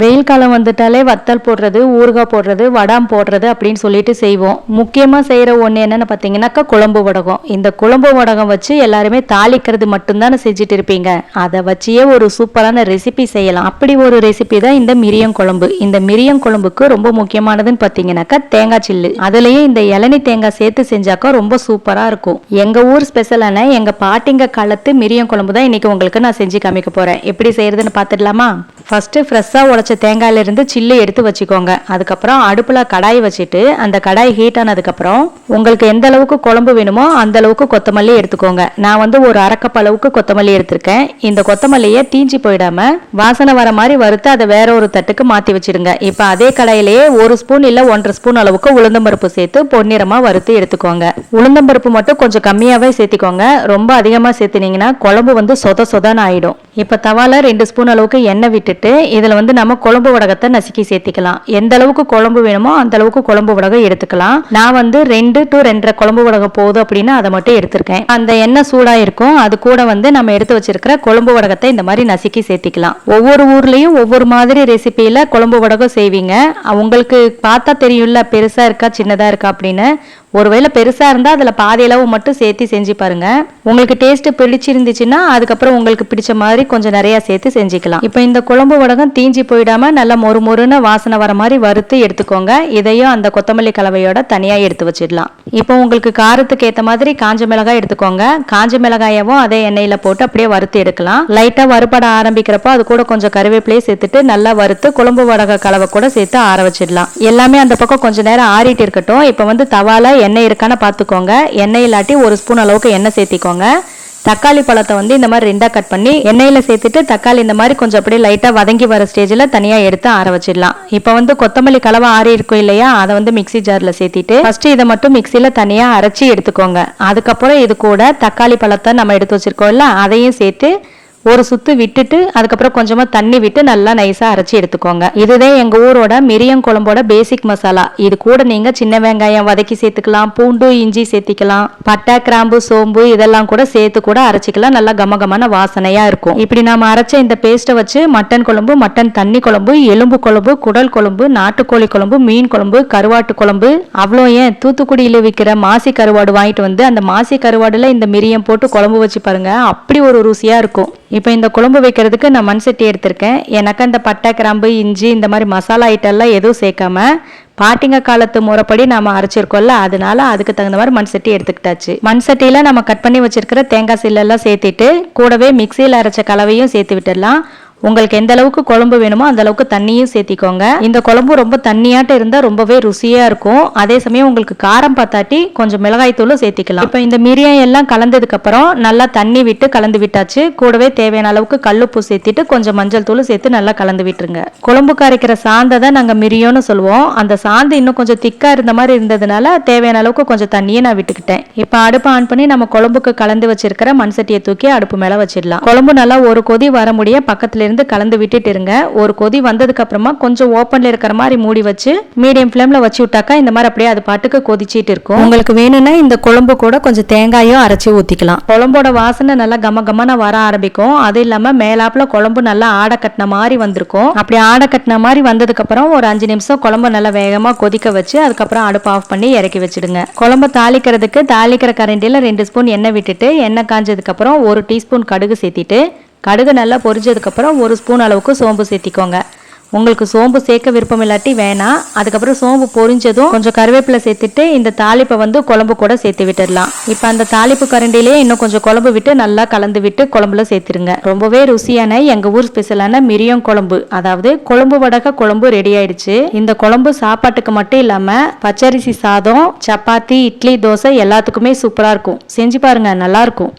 வெயில் காலம் வந்துட்டாலே வத்தல் போடுறது ஊறுகாய் போடுறது வடாம் போடுறது அப்படின்னு சொல்லிட்டு செய்வோம். முக்கியமாக செய்கிற ஒன்று என்னென்னு பார்த்தீங்கன்னாக்கா குழம்பு வடகம். இந்த குழம்பு வடகம் வச்சு எல்லாருமே தாளிக்கிறது மட்டும்தானே செஞ்சுட்டு இருப்பீங்க. அதை வச்சியே ஒரு சூப்பரான ரெசிபி செய்யலாம். அப்படி ஒரு ரெசிபி தான் இந்த மிரியம் குழம்பு. இந்த மிரியம் குழம்புக்கு ரொம்ப முக்கியமானதுன்னு பார்த்தீங்கன்னாக்கா தேங்காய் சில்லு. அதுலேயே இந்த இளநி தேங்காய் சேர்த்து செஞ்சாக்கா ரொம்ப சூப்பராக இருக்கும். எங்கள் ஊர் ஸ்பெஷலான எங்கள் பாட்டிங்க காலத்து மிரியம் குழம்பு தான் இன்றைக்கி உங்களுக்கு நான் செஞ்சு காமிக்க போகிறேன் எப்படி செய்கிறதுன்னு பார்த்துடலாமா ஃபஸ்ட்டு ஃப்ரெஷ்ஷாக உடைச்ச தேங்காயிலிருந்து சில்லு எடுத்து வச்சுக்கோங்க. அதுக்கப்புறம் அடுப்பில் கடாய் வச்சுட்டு அந்த கடாய் ஹீட் ஆனதுக்கப்புறம் உங்களுக்கு எந்த அளவுக்கு குழம்பு வேணுமோ அந்த அளவுக்கு கொத்தமல்லி எடுத்துக்கோங்க. நான் வந்து ஒரு அரைக்கப் அளவுக்கு கொத்தமல்லி எடுத்திருக்கேன். இந்த கொத்தமல்லியை தீஞ்சி போயிடாம வாசனை வர மாதிரி வறுத்து அதை வேற ஒரு தட்டுக்கு மாற்றி வச்சிடுங்க. இப்போ அதே கடாயிலேயே ஒரு ஸ்பூன் இல்லை ஒன்றரை ஸ்பூன் அளவுக்கு உளுந்தம்பருப்பு சேர்த்து பொன்னிறமாக வறுத்து எடுத்துக்கோங்க. உளுந்தம்பருப்பு மட்டும் கொஞ்சம் கம்மியாகவே சேர்த்திக்கோங்க. ரொம்ப அதிகமாக சேர்த்துனீங்கன்னா குழம்பு வந்து சொத சொதன்னு ஆகிடும் இப்போ தவால ரெண்டு ஸ்பூன் அளவுக்கு எண்ணெய் விட்டுட்டு இதில் வந்து நம்ம குழம்பு வடகத்தை நசுக்கி சேர்த்திக்கலாம். எந்த அளவுக்கு குழம்பு வேணுமோ அந்த அளவுக்கு குழம்பு வடகம் எடுத்துக்கலாம். நான் வந்து ரெண்டு டு ரெண்டரை குழம்பு வடகம் போதும் அப்படின்னு அதை மட்டும் எடுத்திருக்கேன். அந்த எண்ணெய் சூடாக இருக்கும் அது கூட வந்து நம்ம எடுத்து வச்சிருக்கிற குழம்பு வடகத்தை இந்த மாதிரி நசுக்கி சேர்த்திக்கலாம். ஒவ்வொரு ஊர்லேயும் ஒவ்வொரு மாதிரி ரெசிபியில் குழம்பு வடகம் செய்வீங்க. உங்களுக்கு பார்த்தா தெரியும்ல பெருசாக இருக்கா சின்னதாக இருக்கா அப்படின்னு. ஒருவேளை பெருசாக இருந்தால் அதில் பாதி அளவு மட்டும் சேர்த்து செஞ்சு பாருங்க. உங்களுக்கு டேஸ்ட் பிடிச்சிருந்துச்சுன்னா அதுக்கப்புறம் உங்களுக்கு பிடிச்ச மாதிரி கொஞ்சம் நிறையா சேர்த்து செஞ்சுக்கலாம். இப்போ இந்த குழம்பு வடகம் தீஞ்சி போயிடாம நல்லா மொறு மொறுன்னு வாசனை வர மாதிரி வறுத்து எடுத்துக்கோங்க. இதையும் அந்த கொத்தமல்லி கலவையோட தனியாக எடுத்து வச்சிடலாம். இப்போ உங்களுக்கு காரத்துக்கு ஏற்ற மாதிரி காஞ்ச மிளகாய் எடுத்துக்கோங்க. காஞ்ச மிளகாயவும் அதே எண்ணெயில் போட்டு அப்படியே வறுத்து எடுக்கலாம். லைட்டாக வறுபட ஆரம்பிக்கிறப்போ அது கூட கொஞ்சம் கருவேப்பிலையை சேர்த்துட்டு நல்லா வறுத்து குழம்பு வடக கலவை கூட சேர்த்து ஆற வச்சிடலாம். எல்லாமே அந்த பக்கம் கொஞ்சம் நேரம் ஆறிட்டு இருக்கட்டும். இப்போ வந்து தவால எண்ணெய் இருக்கான்னு பார்த்துக்கோங்க. எண்ணெய் இல்லாட்டி ஒரு ஸ்பூன் அளவுக்கு எண்ணெய் சேர்த்திக்கோங்க. தக்காளி பழத்தை வந்து இந்த மாதிரி ரெண்டாக கட் பண்ணி எண்ணெயில் சேர்த்துட்டு தக்காளி இந்த மாதிரி கொஞ்சம் அப்படியே லைட்டாக வதங்கி வர ஸ்டேஜில் தனியாக எடுத்து ஆற வச்சிடலாம். இப்போ வந்து கொத்தமல்லி கலவை ஆறி இருக்கும் இல்லையா? அதை வந்து மிக்ஸி ஜாரில் சேர்த்திட்டு ஃபஸ்ட்டு இதை மட்டும் மிக்சியில் தனியாக அரைச்சி எடுத்துக்கோங்க. அதுக்கப்புறம் இது கூட தக்காளி பழத்தை நம்ம எடுத்து வச்சிருக்கோம்ல அதையும் சேர்த்து ஒரு சுத்து விட்டுட்டு அதுக்கப்புறம் கொஞ்சமா தண்ணி விட்டு நல்லா நைஸா அரைச்சி எடுத்துக்கோங்க. இதுதான் எங்க ஊரோட மிரியம் குழம்போட பேசிக் மசாலா இது கூட நீங்க சின்ன வெங்காயம் வதக்கி சேர்த்துக்கலாம் பூண்டு இஞ்சி சேர்த்திக்கலாம். பட்டை கிராம்பு சோம்பு இதெல்லாம் கூட சேர்த்து கூட அரைச்சிக்கலாம். நல்லா கமகமான வாசனையா இருக்கும். இப்படி நாம அரைச்ச இந்த பேஸ்ட்டை வச்சு மட்டன் குழம்பு மட்டன் தண்ணி குழம்பு எலும்பு குழம்பு குடல் குழம்பு நாட்டுக்கோழி குழம்பு மீன் குழம்பு கருவாட்டு குழம்பு. அவ்வளோ ஏன்? தூத்துக்குடியில விற்கிற மாசி கருவாடு வாங்கிட்டு வந்து அந்த மாசி கருவாடுல இந்த மிரியம் போட்டு குழம்பு வச்சு பாருங்க அப்படி ஒரு ருசியா இருக்கும். இப்போ இந்த குழம்பு வைக்கிறதுக்கு நான் மண் சட்டி எடுத்திருக்கேன். எனக்கு அந்த பட்டை கிராம்பு இஞ்சி இந்த மாதிரி மசாலா ஐட்டம்லாம் எதுவும் சேர்க்காம பாட்டிங்க காலத்து முறைப்படி நாம அரைச்சிருக்கோம்ல அதனால அதுக்கு தகுந்த மாதிரி மண் சட்டி எடுத்துக்கிட்டாச்சு. மண் சட்டியில நம்ம கட் பண்ணி வச்சிருக்கிற தேங்காய் சில்லெல்லாம் சேர்த்திட்டு கூடவே மிக்சியில் அரைச்ச கலவையும் சேர்த்து விட்டுடலாம். உங்களுக்கு எந்த அளவுக்கு குழம்பு வேணுமோ அந்த அளவுக்கு தண்ணியும் சேர்த்திக்கோங்க. இந்த குழம்பு ரொம்ப தண்ணியாட்ட இருந்தால் ரொம்பவே ருசியாக இருக்கும். அதே சமயம் உங்களுக்கு காரம் பார்த்தாட்டி கொஞ்சம் மிளகாய் தூளும் சேர்த்திக்கலாம். இப்போ இந்த மிரியம் எல்லாம் கலந்ததுக்கு அப்புறம் நல்லா தண்ணி விட்டு கலந்து விட்டாச்சு. கூடவே தேவையான அளவுக்கு கல்லுப்பு சேர்த்திட்டு கொஞ்சம் மஞ்சள் தூள் சேர்த்து நல்லா கலந்து விட்டுருங்க. குழம்பு கரைக்கிற சாந்தை தான் நாங்கள் மிரியோன்னு சொல்லுவோம். அந்த சாந்து இன்னும் கொஞ்சம் திக்காக இருந்த மாதிரி இருந்ததுனால தேவையான அளவுக்கு கொஞ்சம் தண்ணியை நான் விட்டுக்கிட்டேன். இப்போ அடுப்பு ஆன் பண்ணி நம்ம குழம்புக்கு கலந்து வச்சிருக்கிற மண் சட்டியை தூக்கி அடுப்பு மேலே வச்சிடலாம். குழம்பு நல்லா ஒரு கொதி வர முடிய பக்கத்துல இருந்து கலந்து விட்டுட்டு இருங்க. ஒரு கொதி வந்ததுக்கு அப்புறமா கொஞ்சம் ஓப்பன்ல இருக்கிற மாதிரி மூடி வச்சு மீடியம் ஃப்ளேம்ல வச்சு விட்டாக்கா இந்த மாதிரி அப்படியே அது பாட்டுக்கு கொதிச்சிட்டு இருக்கும். உங்களுக்கு வேணும்னா இந்த குழம்பு கூட கொஞ்சம் தேங்காயும் அரைச்சி ஊத்திக்கலாம். குழம்போட வாசனை நல்லா கம கமன வர ஆரம்பிக்கும். அது இல்லாம மேலாப்புல குழம்பு நல்லா ஆடை கட்டின மாதிரி வந்திருக்கும். அப்படி ஆடை கட்டின மாதிரி வந்ததுக்கு அப்புறம் ஒரு அஞ்சு நிமிஷம் குழம்பு நல்லா வேகமா கொதிக்க வச்சு அதுக்கப்புறம் அடுப்பு ஆஃப் பண்ணி இறக்கி வச்சிடுங்க. குழம்பு தாளிக்கிறதுக்கு தாளிக்கிற கரண்டில ரெண்டு ஸ்பூன் எண்ணெய் விட்டுட்டு எண்ணெய் காஞ்சதுக்கு அப்புறம் ஒரு டீஸ்பூன் கடுகு சேர்த்திட்டு கடுகு நல்லா பொரிஞ்சதுக்கப்புறம் ஒரு ஸ்பூன் அளவுக்கு சோம்பு சேர்த்திக்கோங்க. உங்களுக்கு சோம்பு சேர்க்க விருப்பம் இல்லாட்டி வேணாம் அதுக்கப்புறம் சோம்பு பொரிஞ்சதும் கொஞ்சம் கருவேப்பிலை சேர்த்துட்டு இந்த தாளிப்பை வந்து குழம்பு கூட சேர்த்து விட்டுடலாம். இப்போ அந்த தாளிப்பு கரண்டிலே இன்னும் கொஞ்சம் குழம்பு விட்டு நல்லா கலந்து விட்டு குழம்புல சேர்த்துருங்க. ரொம்பவே ருசியான எங்கள் ஊர் ஸ்பெஷலான மிரியம் குழம்பு அதாவது குழம்பு வடக குழம்பு ரெடி ஆயிடுச்சு. இந்த குழம்பு சாப்பாட்டுக்கு மட்டும் இல்லாமல் பச்சரிசி சாதம் சப்பாத்தி இட்லி தோசை எல்லாத்துக்குமே சூப்பராக இருக்கும். செஞ்சு பாருங்க நல்லா இருக்கும்.